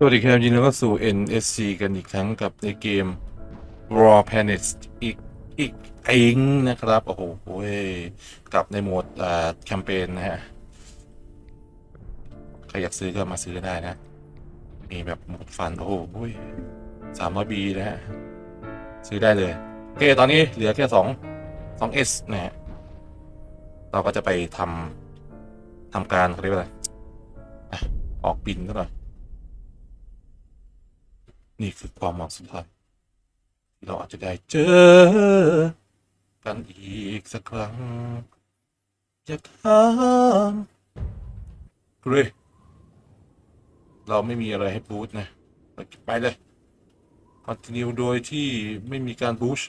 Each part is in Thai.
สวัสดีครับยินดีต้อนรับสู่ NSC กันอีกครั้งกับในเกม Raw Planets อีกอีกเองนะครับ โอ้โหเว้ยกลับในโหมดอ่าแคมเปญนะฮะ ใครอยากซื้อก็มาซื้อได้นะ มีแบบโหมดฟัน โอ้โหสามร้อยบีนะฮะ ซื้อได้เลย โอเค ตอนนี้เหลือแค่สองสองเอสนะฮะ เราก็จะไปทำทำการเขาเรียกว่าอะไรอออกบินซะหน่อย นี่คือความหวังสุดท้ายที่เราอาจจะได้เจอ กันอีกสักครั้ง อยากถามเกรย์เราไม่มีอะไรให้บูทนะเราไปเลยคอนติเนียโดยที่ไม่มีการบูช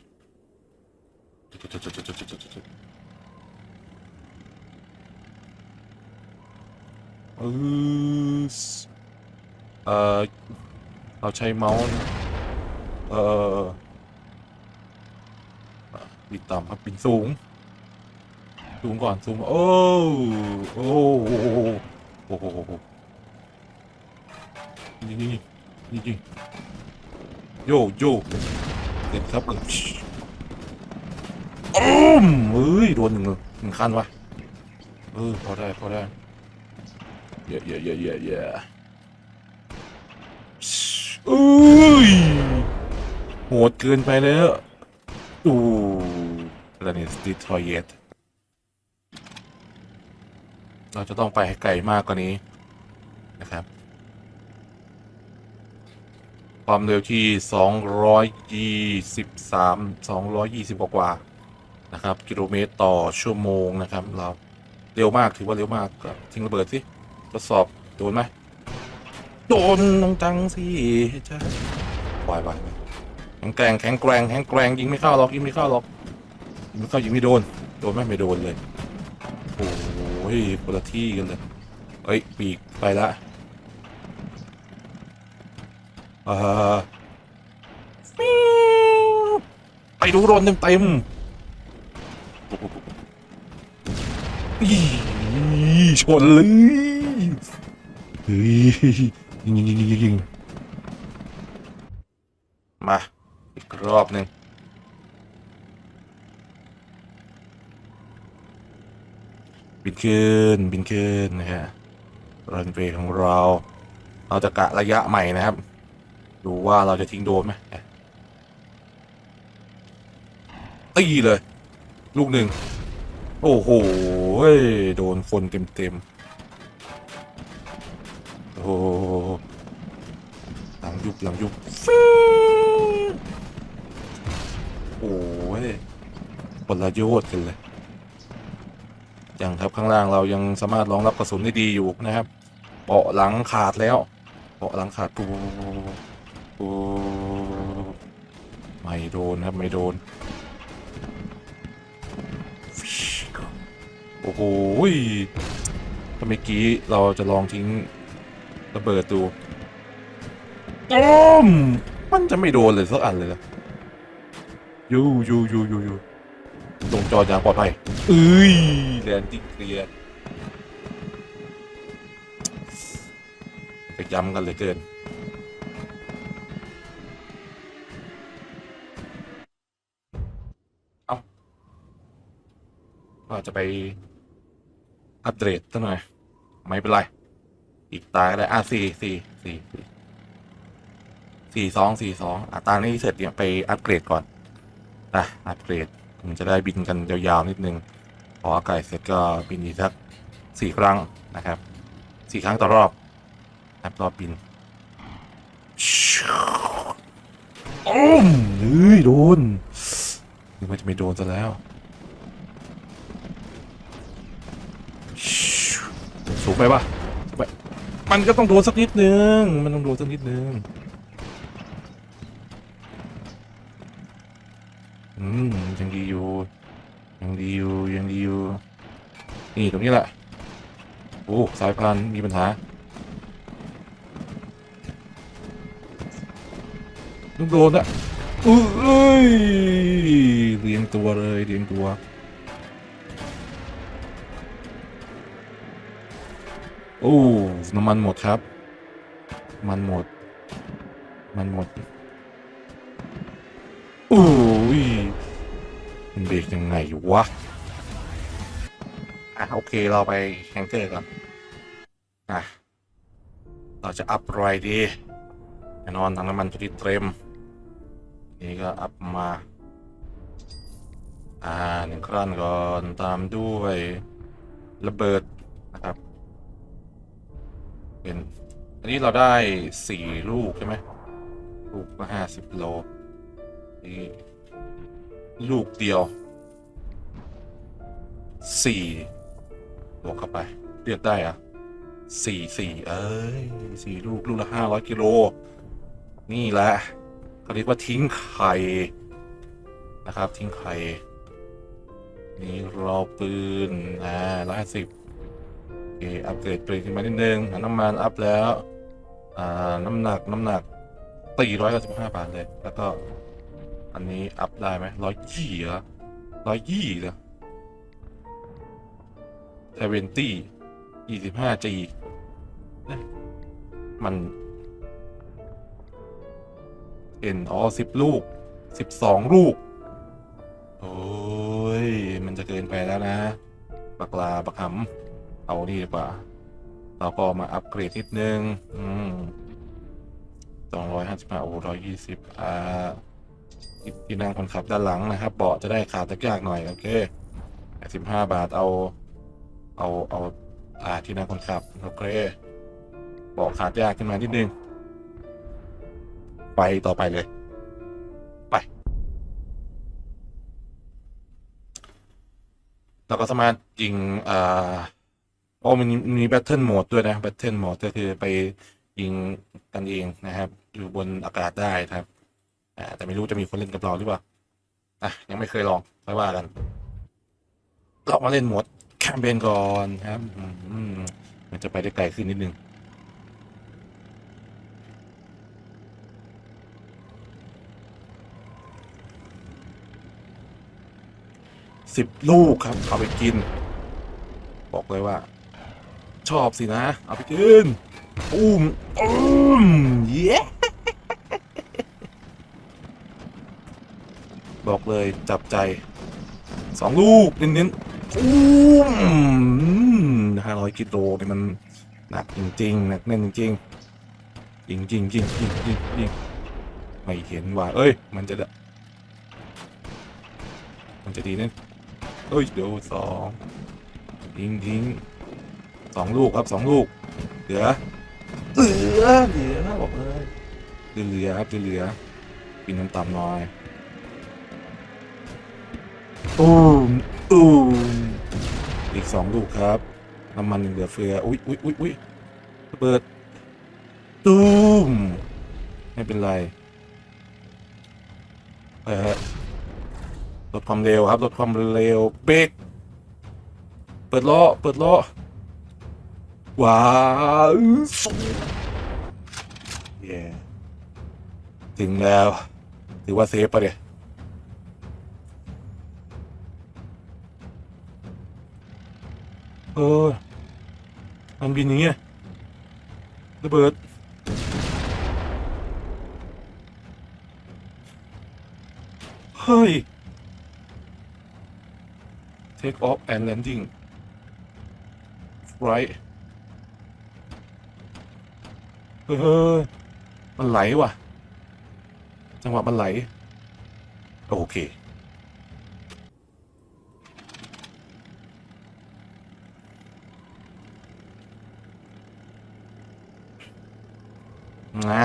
เออ เราใช้เมาส์เอ่อบินต่ำครับบินสูง สูงก่อนสูงโอ้โอ้โอ้โอ้โหนี่นี่นี่นี่โยโย่เด็ดครับเลยอ้มเฮ้ยโดนหนึ่งหนึ่งคันวะเออพอได้พอได้เยอะเยอะเยอะเยอะเย อุ้ยโหดเกินไปแล้วอู้แล้วนี่สติทอยเยตเราจะต้องไปให้ไกลมากกว่านี้นะครับ ความเร็วที่ 223 220 กว่ากว่านะครับ กิโลเมตรต่อชั่วโมงนะครับ เรา เร็วมากถือว่าเร็วมากก็ทิ้งระเบิดสิทดสอบโดนไหม โดนน้องจังสิจ้าวายวายแข็งแกร่งแข็งแกร่งแข็งแกร่งยิงไม่เข้าหรอกยิงไม่เข้าหรอกยิงไม่เข้ายิงไม่โดน โดนไหมไม่โดนเลย โอ้ยคนละที่กันเลยเอ้ยปีกไปละอ่าไปดูโดนเต็มเต็มชนเลย ยิงยิงยิงยิงยิงมา อีกรอบหนึ่งบินขึ้นบินขึ้นนะฮะรันเวย์ของเรา เราจะกะระยะใหม่นะครับ ดูว่าเราจะทิ้งโดนไหมตีเลย ลูกหนึ่ง โอ้โหโดนคนเต็มเต็มโอ้โห ยุบหลังยุบฟิวโอ้ยคนละโยชน์กันเลย อยังครับข้างล่างเรายังสามารถรองรับกระสุนได้ดีอยู่นะครับเบาะหลังขาดแล้วเบาะหลังขาดปูปูไม่โดนครับไม่โดนโอ้โหถ้าเมื่อกี้เราจะลองทิ้งระเบิดดู ต้มมันจะไม่โดนเลยสักอันเลยนะยูยูยูยูยูลงจออย่างปลอดภัยเอ้ยแลนดิ้งเคลียร์ไปย้ำกันเหลยเกินเอาว่าจะไปอัปเดตสักหน่อย ไม่เป็นไร อีกตาก็ได้อะสี่สี่สี่ สี่สองสี่สองอะตานี้เสร็จเนี่ยไปอัปเกรดก่อนนะอัปเกรดมันจะได้บินกันยาวๆนิดนึง พออากาศเสร็จก็บินอีกสักสี่ครั้งนะครับสี่ครั้งต่อรอบนะครับรอบบินโอ้มเฮ้ยโดนนึกว่าจะไม่โดนซะแล้วสูงไปปะไปมันก็ต้องโดนสักนิดนึง มันต้องโดนสักนิดนึง อืมยังดีอยู่ ยังดีอยู่ ยังดีอยู่ นี่ตรงนี้แหละ โอ้ สายพานมีปัญหาต้องโดนอะอุ้ยเรียงตัวเลยเรียงตัว โอ้ น้ำมันหมดครับ มันหมด มันหมด ยมันเบรกยังไงอยู่วะ อะ โอเค เราไปแฮงเกอร์ก่อน อะ เราจะอัพไรดีแน่นอนทางน้ำมันตัวที่เต็มนี่ก็อัพมา อ่าหนึ่งครั้นก่อนตามด้วยระเบิดนะครับ เป็น อันนี้เราได้สี่ลูกใช่ไหมลูกก็ห้าสิบโลนี่ ลูกเดียวสี่บวกเข้าไป เรียกได้อะสี่สี่เอ้ยสี่ลูก ลูกละห้าร้อยกิโล นี่แหละเขาเรียกว่าทิ้งไข่นะครับ ทิ้งไข่นี่รอปืนอ่าร้อยห้าสิบโอเคอัปเกรดปืนขึ้นมานิดนึงอะน้ำมันอัพแล้ว อ่า น้ำหนักน้ำหนักตีร้อยเก้าสิบห้าบาทเลย แล้วก็ อันนี้อัพได้ไหมร้อยยี่เหรอร้อยยี่เหรอเทเวนตี้ยี่สิบห้าจีมัน เอ็นอ๋อสิบลูกสิบสองลูก โอ้ย มันจะเกินไปแล้วนะ บักลาบักหำเอานี่ดีกว่า เราก็มาอัปเกรดนิดนึง อืมสองร้อยห้าสิบห้าโอ้ร้อยยี่สิบอ่า ที่ที่นั่งคนขับด้านหลังนะครับ เบาะจะได้ขาดตะยากหน่อยโอเคสิบห้าบาทเอา เอาเอาอ่าที่นั่งคนขับโอเคเบาะขาดยากขึ้นมานิดนึง ไปต่อไปเลยไปเราก็สามารถยิงอ่าโอ้มันมีมีแบทเทิลโหมดด้วยนะแบทเทิลโหมดก็คือไปยิงกันเองนะครับ อยู่บนอากาศได้ครับ อ่าแต่ไม่รู้จะมีคนเล่นกับเราหรือเปล่าอะยังไม่เคยลองไม่ว่ากันเรามาเล่นหมดแคมเปญก่อนครับอืมมันจะไปได้ไกลขึ้นนิดนึงสิบลูกครับ เอาไปกิน บอกเลยว่า ชอบสินะ เอาไปกินอุ้มอุ้มเย้ บอกเลยจับใจสองลูกเน้นๆอุ้มห้าร้อยกิโลนี่มันหนักจริงๆหนักแน่นจริงๆจริงจริงจริงจริงจริงจริงไม่เห็นว่า เอ้ย มันจะด้มันจะดีแน่เอ้ยเดี๋ยวสองทิ้งทิ้งสองลูกครับสองลูก เหลือเหลือเหลือบอกเลยเหลือครับเหลือปินน้ำต่ำน่อย ตูมตูมอีกสองลูกครับ น้ำมันเหลือเฟือ อุ๊ยอุ๊ยอุ๊ยอุ๊ยระเบิดตูมไม่เป็นไรเออลดความเร็วครับลดความเร็วเบรกเปิดล้อเปิดล้อว้าวสูเย่ถึงแล้ว ถือว่าเซฟปะเนี่ย เออมันบินอย่างเงี้ยระเบิด เฮ้ย take off and landing right เฮ้ยมันไหลว่ะ จังหวะมันไหล โอเค นะ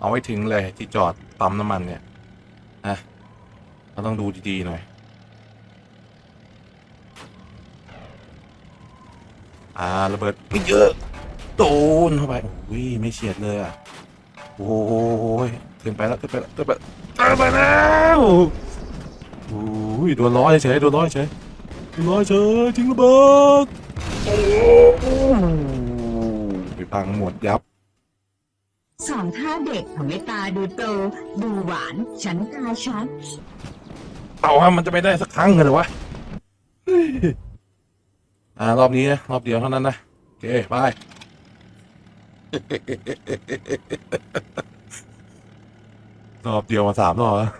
เอาไว้ถึงเลยที่จอดปั๊มน้ำมันเนี่ยนะเราต้องดูดีๆหน่อยอ่าระเบิดไม่เยอะโดนเข้าไปโอ้ยไม่เฉียดเลยอะโอ้ยเกินไปแล้วเกินไปแล้วเกินไปเกินไปแล้วโอ้ยโดนล้อเฉยโดนล้อเฉยโดนล้อเฉยจริงระเบิดโอ้ไปพังหมดยับ สองท่าเด็กทำให้ตาดูโต ดูหวาน ฉันตาชัด เอาว่ามันจะไม่ได้สักครั้งเลยเหรอวะเฮ้ยอ่ารอบนี้นะรอบเดียวเท่านั้นนะโอเคไป รอบเดียวมาสามรอบแล้ว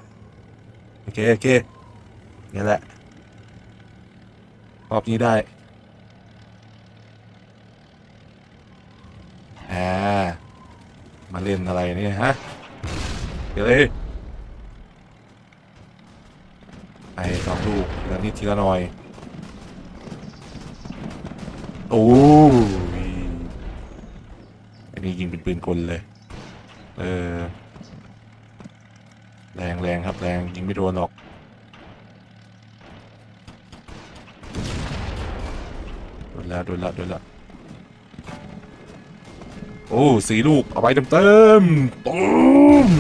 โอเคโอเคนี่แหละ รอบนี้ได้ อ่า มา เล่นอะไรเนี่ยฮะเดี๋ยวเลยไปสองลูกทีละนิดทีละหน่อย โอ้ยอันนี้ยิงเป็นปืนกลเลย เออ แรงแรงครับแรงยิงไม่โดนหรอกโดนแล้วโดนแล้วโดนแล้ว โอ้สีลูก เอาไปเต็มเต็มๆตุ้ม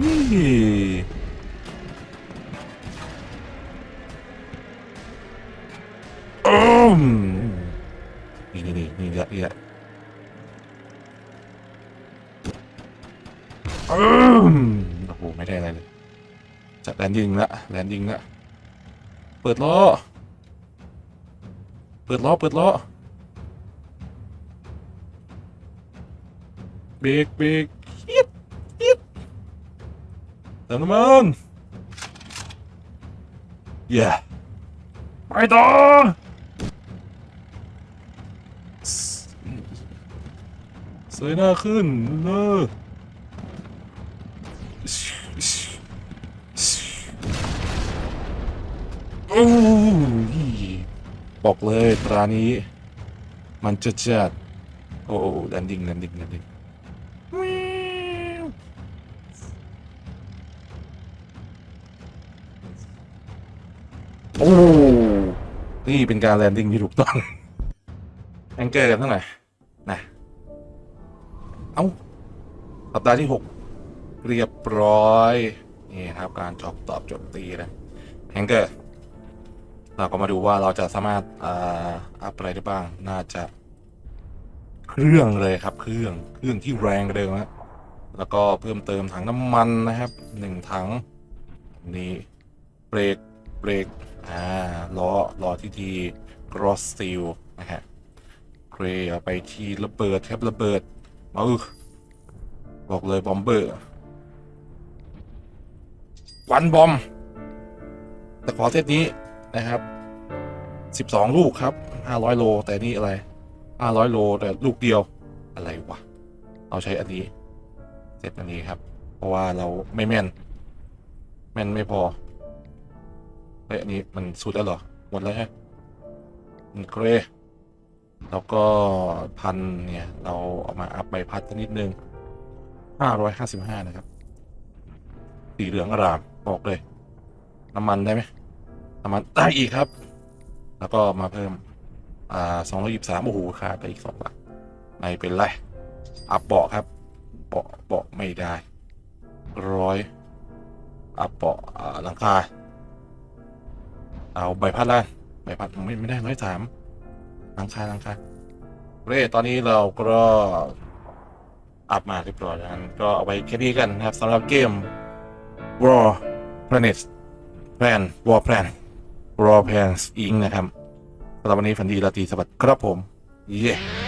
นี่อืมนี่นี่นี่นี่ละนี่ละอืมโอ้โห ไม่ได้อะไรเลยจัดแลนดิ้งละแลนดิ้งละเปิดล้อ เปิดล้อ เปิดล้อ เบรกเบรกเอียดเอียดเติมน้ำมันเย่ไปต่อสวยหน้าขึ้นเลยโอ้ยบอกเลยตรานี้ มันจะจัดโอ้โอ้แลนดิ้งแลนดิ้งแลนดิ้งโอ้ นี่เป็นการแลนดิ้งที่ถูกต้องแองเกอร์กันเท่าไหร่นะเอ้าสัปดาห์ที่หกเรียบร้อย นี่ครับการจอบตอบโจมตีนะแองเกอร์เราก็มาดูว่าเราจะสามารถอ่าอัพอะไรได้บ้าง น่าจะ เครื่องเลยครับ เครื่องเครื่องที่แรงกว่าเดิมฮะแล้วก็เพิ่มเติมถังน้ำมันนะครับหนึ่งถัง นี่เบรกเบรก อ่าล้อล้อที่ที cross steel นะฮะเกรย์เอาไปที่ระเบิดครับระเบิดมาอึบอกเลยบอมเบอร์วันบอม แต่ขอเซตนี้นะครับสิบสองลูกครับห้าร้อยโล แต่นี่อะไรห้าร้อยโล แต่ลูกเดียวอะไรวะ เอาใช้อันนี้เสร็จอันนี้ครับ เพราะว่าเราไม่แม่น แม่นไม่พอ เฮ้ยอันนี้มันสุดแล้วเหรอ หมดแล้วใช่มันเกรย์แล้วก็พันเนี่ย เราเอามาอัพใบพัดนิดนึงห้าร้อยห้าสิบห้านะครับ สีเหลืองอร่าม บอกเลย น้ำมันได้ไหมน้ำมันได้อีกครับ แล้วก็มาเพิ่ม อ่าสองร้อยยี่สามโอ้โหค่าไปอีกสองบาทไม่เป็นไร อัพเบาะครับ เบาะเบาะไม่ได้ร้อยอัพเบาะอ่าหลังคา เอาใบพัดละใบพัดไม่ไม่ได้ร้อยสามหลังคาหลังคาเร่ตอนนี้เราก็อัพมาเรียบร้อยแล้วก็เอาไว้แค่นี้กันนะครับสำหรับเกม War Planet Plan War Plan War Plans Inc. นะครับสำหรับวันนี้ฝันดีราตรีสวัสดิ์ครับผม เย้